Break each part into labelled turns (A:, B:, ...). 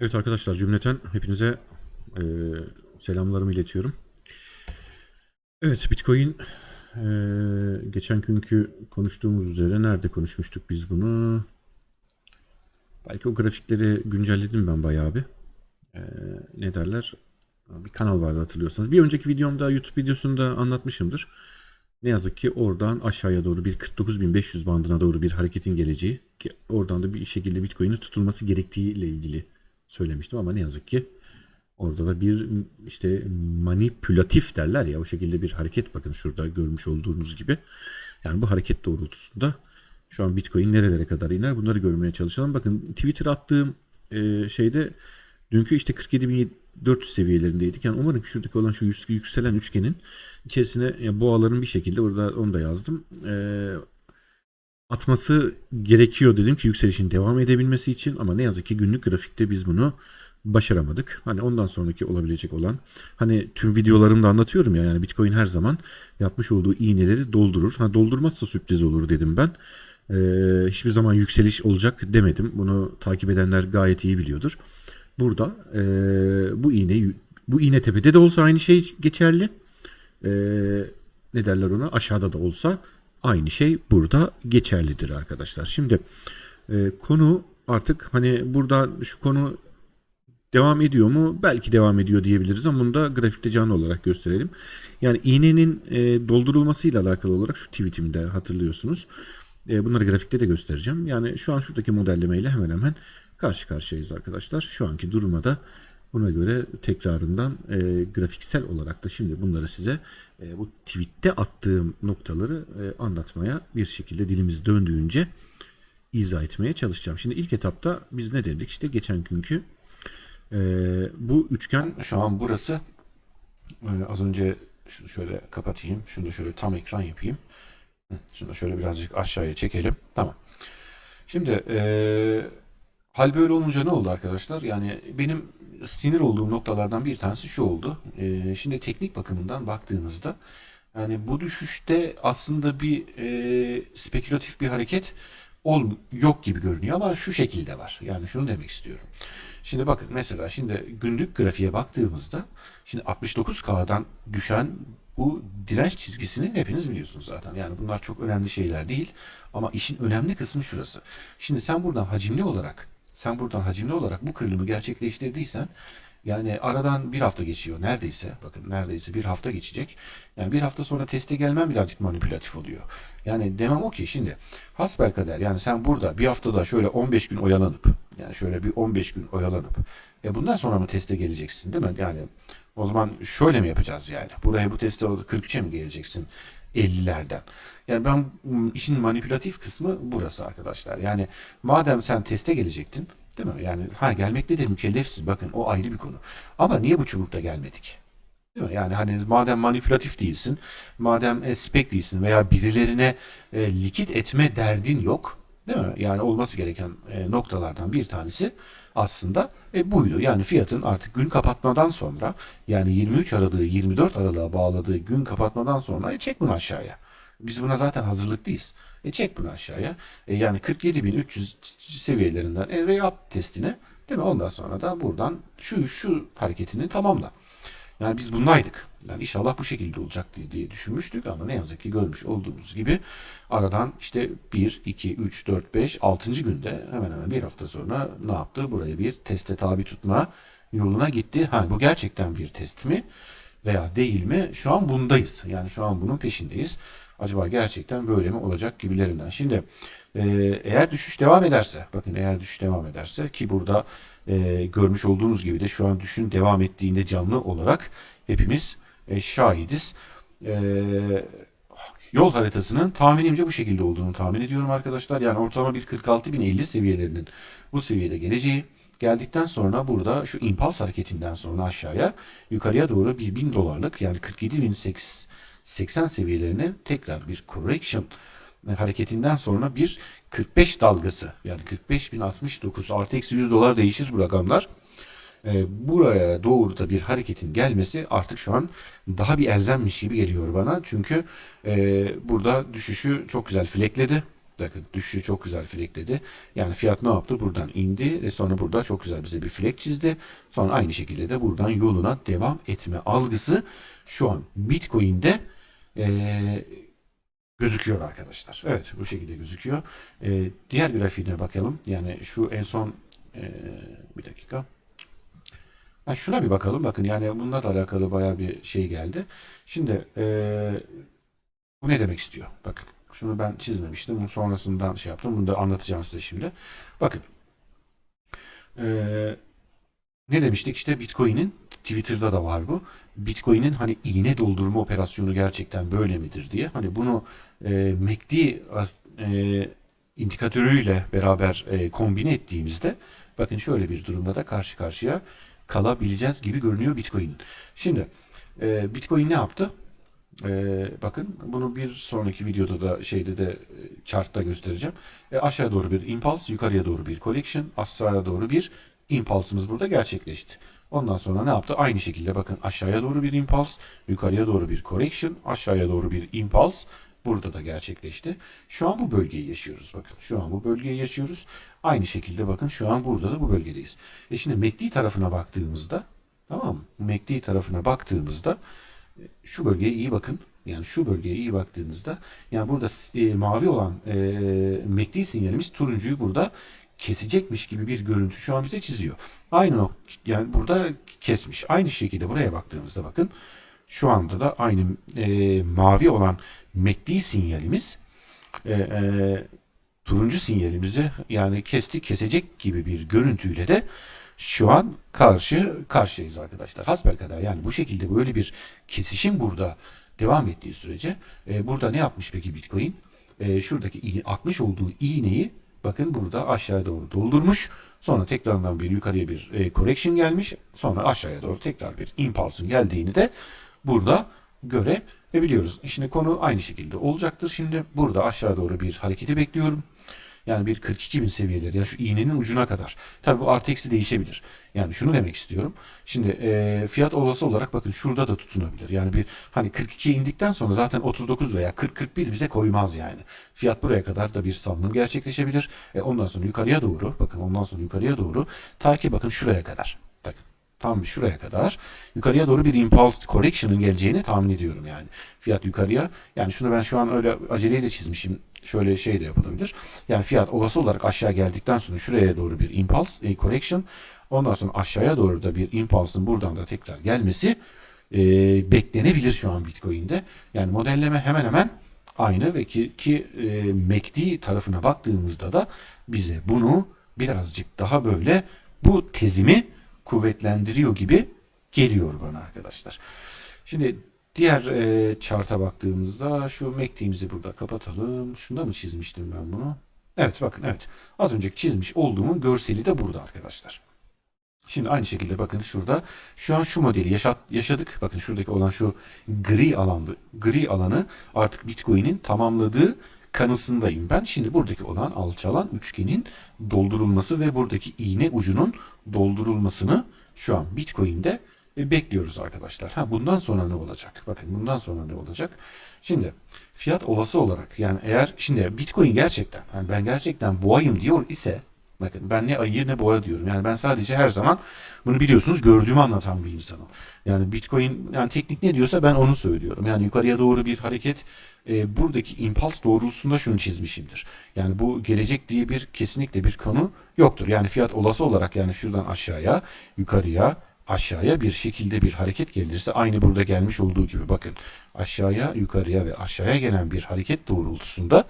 A: Evet arkadaşlar cümleten hepinize e, selamlarımı iletiyorum. Evet Bitcoin e, geçen günkü konuştuğumuz üzere nerede konuşmuştuk biz bunu? Belki o grafikleri güncelledim ben bayağı bir. E, ne derler? Bir kanal vardı hatırlıyorsanız. Bir önceki videomda YouTube videosunda anlatmışımdır. Ne yazık ki oradan aşağıya doğru bir 49.500 bandına doğru bir hareketin geleceği ki oradan da bir şekilde Bitcoin'in tutulması gerektiği ile ilgili söylemiştim ama ne yazık ki orada da bir işte manipülatif derler ya o şekilde bir hareket bakın şurada görmüş olduğunuz gibi. Yani bu hareket doğrultusunda şu an Bitcoin nerelere kadar iner bunları görmeye çalışalım. Bakın Twitter attığım e, şeyde dünkü işte 47.400 seviyelerindeydik. Yani umarım ki şuradaki olan şu yükselen üçgenin içerisine boğaların bir şekilde burada onu da yazdım. Atması gerekiyor dedim ki yükselişin devam edebilmesi için ama ne yazık ki günlük grafikte biz bunu başaramadık. Hani ondan sonraki olabilecek olan hani tüm videolarımda anlatıyorum ya yani Bitcoin her zaman yapmış olduğu iğneleri doldurur. Ha doldurmazsa sürpriz olur dedim ben. Ee, hiçbir zaman yükseliş olacak demedim. Bunu takip edenler gayet iyi biliyordur. Burada e, bu iğne bu iğne tepede de olsa aynı şey geçerli. E, ne derler ona? Aşağıda da olsa aynı şey burada geçerlidir arkadaşlar. Şimdi e, konu artık hani burada şu konu devam ediyor mu? Belki devam ediyor diyebiliriz ama bunu da grafikte canlı olarak gösterelim. Yani iğnenin e, doldurulmasıyla alakalı olarak şu tweetimde hatırlıyorsunuz. E, bunları grafikte de göstereceğim. Yani şu an şuradaki modellemeyle hemen hemen karşı karşıyayız arkadaşlar. Şu anki durumda Buna göre tekrarından e, grafiksel olarak da şimdi bunları size e, bu tweette attığım noktaları e, anlatmaya bir şekilde dilimiz döndüğünce izah etmeye çalışacağım. Şimdi ilk etapta biz ne dedik? İşte geçen günkü e, bu üçgen
B: Şu an burası e, az önce şunu şöyle kapatayım. Şunu da şöyle tam ekran yapayım. Şunu da şöyle birazcık aşağıya çekelim. Tamam. Şimdi e, hal böyle olunca ne oldu arkadaşlar? Yani benim sinir olduğum noktalardan bir tanesi şu oldu. E, şimdi teknik bakımından baktığınızda yani bu düşüşte aslında bir e, spekülatif bir hareket ol, yok gibi görünüyor ama şu şekilde var. Yani şunu demek istiyorum. Şimdi bakın mesela şimdi günlük grafiğe baktığımızda şimdi 69K'dan düşen bu direnç çizgisini hepiniz biliyorsunuz zaten. Yani bunlar çok önemli şeyler değil ama işin önemli kısmı şurası. Şimdi sen buradan hacimli olarak sen buradan hacimli olarak bu kırılımı gerçekleştirdiysen yani aradan bir hafta geçiyor neredeyse. Bakın neredeyse bir hafta geçecek. Yani bir hafta sonra teste gelmem birazcık manipülatif oluyor. Yani demem o ki şimdi hasbelkader yani sen burada bir haftada şöyle 15 gün oyalanıp yani şöyle bir 15 gün oyalanıp ya bundan sonra mı teste geleceksin değil mi? Yani o zaman şöyle mi yapacağız yani? Buraya bu teste 43'e mi geleceksin? 50'lerden. Yani ben işin manipülatif kısmı burası arkadaşlar. Yani madem sen teste gelecektin değil mi? Yani ha gelmekte de mükellefsin. Bakın o ayrı bir konu. Ama niye bu çubukta gelmedik? Değil mi? Yani hani madem manipülatif değilsin, madem e, spek değilsin veya birilerine e, likit etme derdin yok, değil mi? Yani olması gereken e, noktalardan bir tanesi aslında e, buydu. Yani fiyatın artık gün kapatmadan sonra yani 23 Aralık'ı 24 Aralık'a bağladığı gün kapatmadan sonra e, çek bunu aşağıya. Biz buna zaten hazırlıklıyız. E çek bunu aşağıya. E, yani 47.300 seviyelerinden e, re-up testine değil mi? Ondan sonra da buradan şu şu hareketini tamamla. Yani biz bundaydık. Yani inşallah bu şekilde olacak diye, diye düşünmüştük ama ne yazık ki görmüş olduğumuz gibi aradan işte 1, 2, 3, 4, 5, 6. günde hemen hemen bir hafta sonra ne yaptı? Burayı bir teste tabi tutma yoluna gitti. Ha bu gerçekten bir test mi veya değil mi? Şu an bundayız. Yani şu an bunun peşindeyiz. Acaba gerçekten böyle mi olacak gibilerinden. Şimdi e, eğer düşüş devam ederse, bakın eğer düşüş devam ederse ki burada e, görmüş olduğunuz gibi de şu an düşün devam ettiğinde canlı olarak hepimiz e, şahidiz. E, yol haritasının tahminimce bu şekilde olduğunu tahmin ediyorum arkadaşlar. Yani ortalama bir 46.050 seviyelerinin bu seviyede geleceği. Geldikten sonra burada şu impuls hareketinden sonra aşağıya yukarıya doğru bir 1000 dolarlık yani 47.080 seviyelerine tekrar bir correction hareketinden sonra bir 45 dalgası yani 45.069 artı eksi 100 dolar değişir bu rakamlar. E, buraya doğru da bir hareketin gelmesi artık şu an daha bir elzemmiş gibi geliyor bana. Çünkü e, burada düşüşü çok güzel flekledi. Bakın düşüşü çok güzel flekledi. Yani fiyat ne yaptı? Buradan indi ve sonra burada çok güzel bize bir flek çizdi. Sonra aynı şekilde de buradan yoluna devam etme algısı şu an Bitcoin'de eee, gözüküyor arkadaşlar. Evet bu şekilde gözüküyor. Eee, diğer grafiğine bakalım. Yani şu en son eee, bir dakika. Ha, şuna bir bakalım. Bakın yani bununla da alakalı bayağı bir şey geldi. Şimdi eee, bu ne demek istiyor? Bakın şunu ben çizmemiştim. Bunu sonrasından şey yaptım. Bunu da anlatacağım size şimdi. Bakın. Eee, ne demiştik? İşte Bitcoin'in Twitter'da da var bu. Bitcoin'in hani iğne doldurma operasyonu gerçekten böyle midir diye. Hani bunu e, MACD e, indikatörüyle beraber e, kombine ettiğimizde bakın şöyle bir durumda da karşı karşıya kalabileceğiz gibi görünüyor Bitcoin'in. Şimdi e, Bitcoin ne yaptı? E, bakın bunu bir sonraki videoda da şeyde de e, chartta göstereceğim. E, aşağı doğru bir impulse, yukarıya doğru bir collection, aşağıya doğru bir impulsımız burada gerçekleşti. Ondan sonra ne yaptı? Aynı şekilde bakın aşağıya doğru bir impuls, yukarıya doğru bir correction, aşağıya doğru bir impuls burada da gerçekleşti. Şu an bu bölgeyi yaşıyoruz bakın. Şu an bu bölgeyi yaşıyoruz. Aynı şekilde bakın şu an burada da bu bölgedeyiz. E şimdi MACD tarafına baktığımızda tamam mı? MACD tarafına baktığımızda şu bölgeye iyi bakın. Yani şu bölgeye iyi baktığınızda yani burada e, mavi olan e, MACD sinyalimiz turuncuyu burada kesecekmiş gibi bir görüntü şu an bize çiziyor. Aynı nok yani burada kesmiş. Aynı şekilde buraya baktığımızda bakın şu anda da aynı e, mavi olan MACD sinyalimiz e, e, turuncu sinyalimizi yani kesti kesecek gibi bir görüntüyle de şu an karşı karşıyayız arkadaşlar. Hasbelkader yani bu şekilde böyle bir kesişim burada devam ettiği sürece e, burada ne yapmış peki Bitcoin? E, şuradaki iğne, atmış olduğu iğneyi bakın burada aşağıya doğru doldurmuş. Sonra tekrardan bir yukarıya bir e, correction gelmiş. Sonra aşağıya doğru tekrar bir impulse'ın geldiğini de burada görebiliyoruz. Şimdi konu aynı şekilde olacaktır. Şimdi burada aşağı doğru bir hareketi bekliyorum. Yani bir 42 bin seviyeleri ya şu iğnenin ucuna kadar. Tabi bu artı eksi değişebilir. Yani şunu demek istiyorum. Şimdi e, fiyat olası olarak bakın şurada da tutunabilir. Yani bir hani 42 indikten sonra zaten 39 veya 40-41 bize koymaz yani. Fiyat buraya kadar da bir salınım gerçekleşebilir. E, ondan sonra yukarıya doğru bakın ondan sonra yukarıya doğru ta ki bakın şuraya kadar. Bakın tam şuraya kadar yukarıya doğru bir impulse correction'ın geleceğini tahmin ediyorum yani. Fiyat yukarıya yani şunu ben şu an öyle aceleyle çizmişim. Şöyle şey de yapılabilir. Yani fiyat olası olarak aşağı geldikten sonra şuraya doğru bir impulse, a correction. Ondan sonra aşağıya doğru da bir impulse'ın buradan da tekrar gelmesi e, beklenebilir şu an Bitcoin'de. Yani modelleme hemen hemen aynı ve ki, ki e, MACD tarafına baktığımızda da bize bunu birazcık daha böyle bu tezimi kuvvetlendiriyor gibi geliyor bana arkadaşlar. Şimdi diğer e, chart'a baktığımızda şu MACD'mizi burada kapatalım. Şunda mı çizmiştim ben bunu? Evet bakın evet. Az önce çizmiş olduğumun görseli de burada arkadaşlar. Şimdi aynı şekilde bakın şurada şu an şu modeli yaşat, yaşadık. Bakın şuradaki olan şu gri alandı. Gri alanı artık Bitcoin'in tamamladığı kanısındayım ben. Şimdi buradaki olan alçalan üçgenin doldurulması ve buradaki iğne ucunun doldurulmasını şu an Bitcoin'de bekliyoruz arkadaşlar. Ha bundan sonra ne olacak? Bakın bundan sonra ne olacak? Şimdi fiyat olası olarak yani eğer şimdi Bitcoin gerçekten yani ben gerçekten boğayım diyor ise Bakın ben ne ayı ne boğa diyorum. Yani ben sadece her zaman bunu biliyorsunuz gördüğümü anlatan bir insanım. Yani Bitcoin yani teknik ne diyorsa ben onu söylüyorum. Yani yukarıya doğru bir hareket e, buradaki impuls doğrultusunda şunu çizmişimdir. Yani bu gelecek diye bir kesinlikle bir konu yoktur. Yani fiyat olası olarak yani şuradan aşağıya yukarıya aşağıya bir şekilde bir hareket gelirse aynı burada gelmiş olduğu gibi bakın aşağıya yukarıya ve aşağıya gelen bir hareket doğrultusunda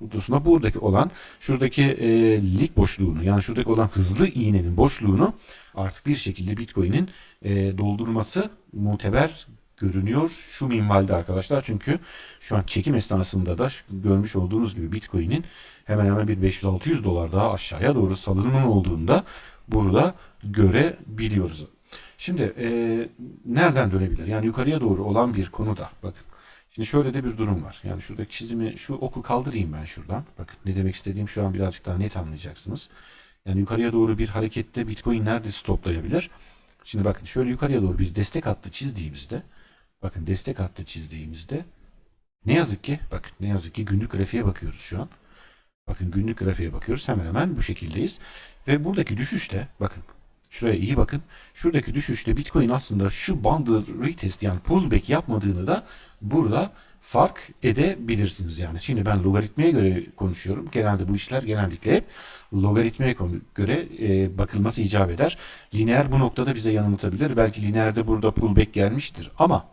B: doğrultusunda buradaki olan şuradaki e, lik boşluğunu yani şuradaki olan hızlı iğnenin boşluğunu artık bir şekilde Bitcoin'in e, doldurması muteber görünüyor şu minvalde arkadaşlar. Çünkü şu an çekim esnasında da görmüş olduğunuz gibi Bitcoin'in hemen hemen bir 500-600 dolar daha aşağıya doğru salınımın olduğunda burada görebiliyoruz. Şimdi e, nereden dönebilir? Yani yukarıya doğru olan bir konuda bakın. Şimdi şöyle de bir durum var. Yani şuradaki çizimi şu oku kaldırayım ben şuradan. Bakın ne demek istediğim şu an birazcık daha net anlayacaksınız. Yani yukarıya doğru bir harekette Bitcoin nerede stoplayabilir? Şimdi bakın şöyle yukarıya doğru bir destek hattı çizdiğimizde bakın destek hattı çizdiğimizde ne yazık ki bakın ne yazık ki günlük grafiğe bakıyoruz şu an. Bakın günlük grafiğe bakıyoruz. Hemen hemen bu şekildeyiz. Ve buradaki düşüşte bakın şuraya iyi bakın. Şuradaki düşüşte Bitcoin aslında şu bandı retest yani pullback yapmadığını da burada fark edebilirsiniz yani. Şimdi ben logaritmaya göre konuşuyorum. Genelde bu işler genellikle hep logaritmaya göre e, bakılması icap eder. Lineer bu noktada bize yanıltabilir. Belki lineerde burada pullback gelmiştir ama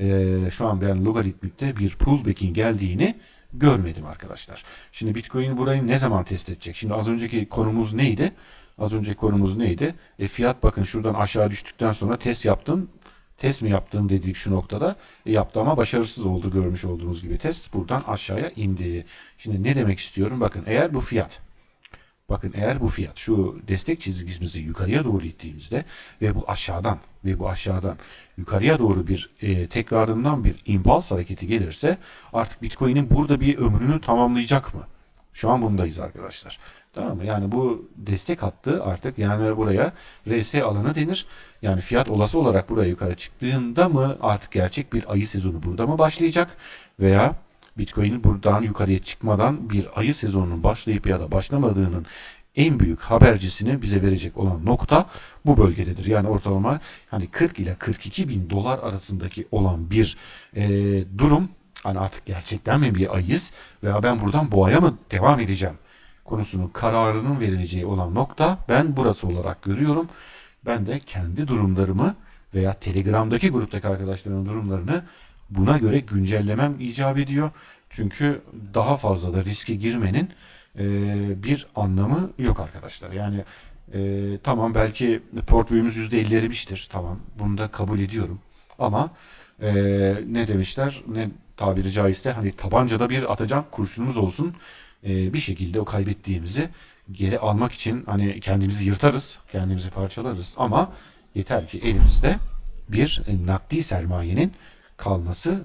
B: e, şu an ben logaritmikte bir pullback'in geldiğini görmedim arkadaşlar. Şimdi Bitcoin burayı ne zaman test edecek? Şimdi az önceki konumuz neydi? Az önceki konumuz neydi? E, fiyat bakın şuradan aşağı düştükten sonra test yaptım. Test mi yaptım dedik şu noktada. E, yaptı ama başarısız oldu görmüş olduğunuz gibi. Test buradan aşağıya indi. Şimdi ne demek istiyorum? Bakın eğer bu fiyat Bakın eğer bu fiyat şu destek çizgimizi yukarıya doğru ittiğimizde ve bu aşağıdan ve bu aşağıdan yukarıya doğru bir e, tekrarından bir impuls hareketi gelirse artık Bitcoin'in burada bir ömrünü tamamlayacak mı? Şu an bundayız arkadaşlar. Tamam mı? Yani bu destek hattı artık yani buraya RS alanı denir. Yani fiyat olası olarak buraya yukarı çıktığında mı artık gerçek bir ayı sezonu burada mı başlayacak veya Bitcoin buradan yukarıya çıkmadan bir ayı sezonunun başlayıp ya da başlamadığının en büyük habercisini bize verecek olan nokta bu bölgededir. Yani ortalama hani 40 ile 42 bin dolar arasındaki olan bir e, durum hani artık gerçekten mi bir ayız veya ben buradan boğaya mı devam edeceğim konusunun kararının verileceği olan nokta ben burası olarak görüyorum. Ben de kendi durumlarımı veya Telegram'daki gruptaki arkadaşlarımın durumlarını buna göre güncellemem icap ediyor. Çünkü daha fazla da riske girmenin e, bir anlamı yok arkadaşlar. Yani e, tamam belki portföyümüz %50 erimiştir. Tamam bunu da kabul ediyorum. Ama e, ne demişler ne tabiri caizse hani tabancada bir atacağım kurşunumuz olsun. E, bir şekilde o kaybettiğimizi geri almak için hani kendimizi yırtarız, kendimizi parçalarız ama yeter ki elimizde bir e, nakdi sermayenin kalması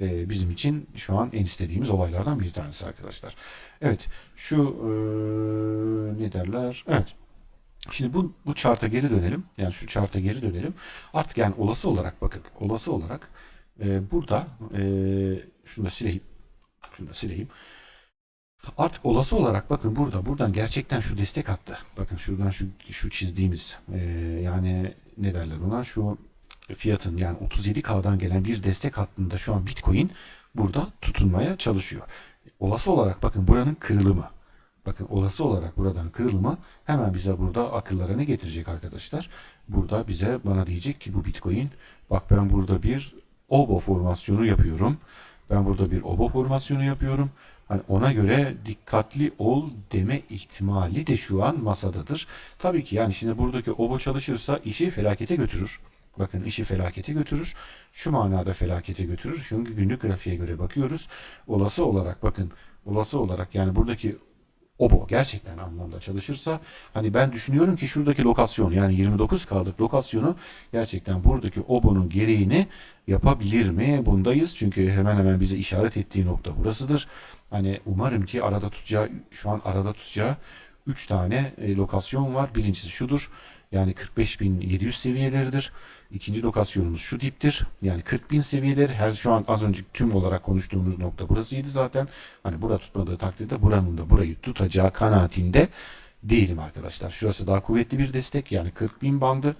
B: e, bizim için şu an en istediğimiz olaylardan bir tanesi arkadaşlar. Evet şu e, ne derler? Evet. Şimdi bu, bu chart'a geri dönelim. Yani şu chart'a geri dönelim. Artık yani olası olarak bakın. Olası olarak e, burada e, şunu da sileyim. Şunu da sileyim. Artık olası olarak bakın burada buradan gerçekten şu destek attı. Bakın şuradan şu şu çizdiğimiz e, yani ne derler ona şu fiyatın yani 37K'dan gelen bir destek hattında şu an Bitcoin burada tutunmaya çalışıyor. Olası olarak bakın buranın kırılımı. Bakın olası olarak buradan kırılma hemen bize burada akıllara ne getirecek arkadaşlar? Burada bize bana diyecek ki bu Bitcoin bak ben burada bir obo formasyonu yapıyorum. Ben burada bir obo formasyonu yapıyorum. Hani ona göre dikkatli ol deme ihtimali de şu an masadadır. Tabii ki yani şimdi buradaki obo çalışırsa işi felakete götürür. Bakın işi felakete götürür. Şu manada felakete götürür. Çünkü günlük grafiğe göre bakıyoruz. Olası olarak bakın olası olarak yani buradaki obo gerçekten anlamda çalışırsa hani ben düşünüyorum ki şuradaki lokasyon yani 29 kaldık lokasyonu gerçekten buradaki obonun gereğini yapabilir mi? Bundayız. Çünkü hemen hemen bize işaret ettiği nokta burasıdır. Hani umarım ki arada tutacağı şu an arada tutacağı 3 tane e, lokasyon var. Birincisi şudur. Yani 45.700 seviyeleridir. İkinci lokasyonumuz şu diptir. Yani 40.000 seviyeleri. Her şu an az önce tüm olarak konuştuğumuz nokta burasıydı zaten. Hani burada tutmadığı takdirde buranın da burayı tutacağı kanaatinde değilim arkadaşlar. Şurası daha kuvvetli bir destek. Yani 40.000 bandı.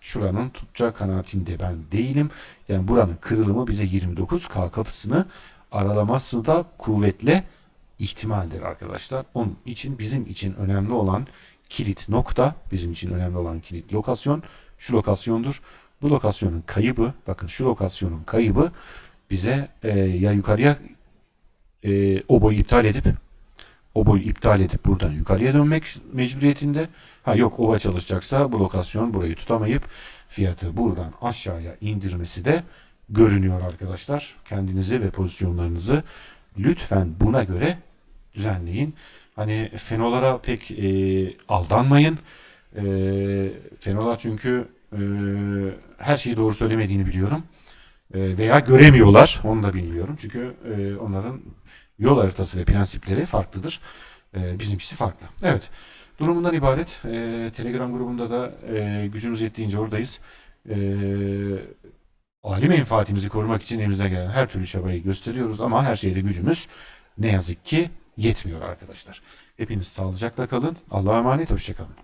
B: Şuranın tutacağı kanaatinde ben değilim. Yani buranın kırılımı bize 29K kapısını aralaması da kuvvetle ihtimaldir arkadaşlar. Onun için bizim için önemli olan kilit nokta, bizim için önemli olan kilit lokasyon şu lokasyondur. Bu lokasyonun kaybı, bakın şu lokasyonun kaybı bize e, ya yukarıya e, o iptal edip o iptal edip buradan yukarıya dönmek mecburiyetinde. Ha yok ova çalışacaksa bu lokasyon burayı tutamayıp fiyatı buradan aşağıya indirmesi de görünüyor arkadaşlar. Kendinizi ve pozisyonlarınızı lütfen buna göre düzenleyin. Hani fenolara pek e, aldanmayın. E, fenolar çünkü e, her şeyi doğru söylemediğini biliyorum. E, veya göremiyorlar. Onu da bilmiyorum. Çünkü e, onların yol haritası ve prensipleri farklıdır. E, bizimkisi farklı. Evet. Durumundan ibaret. E, Telegram grubunda da e, gücümüz yettiğince oradayız. E, Ali menfaatimizi korumak için elimizden gelen her türlü çabayı gösteriyoruz ama her şeyde gücümüz ne yazık ki yetmiyor arkadaşlar. Hepiniz sağlıcakla kalın. Allah'a emanet hoşçakalın.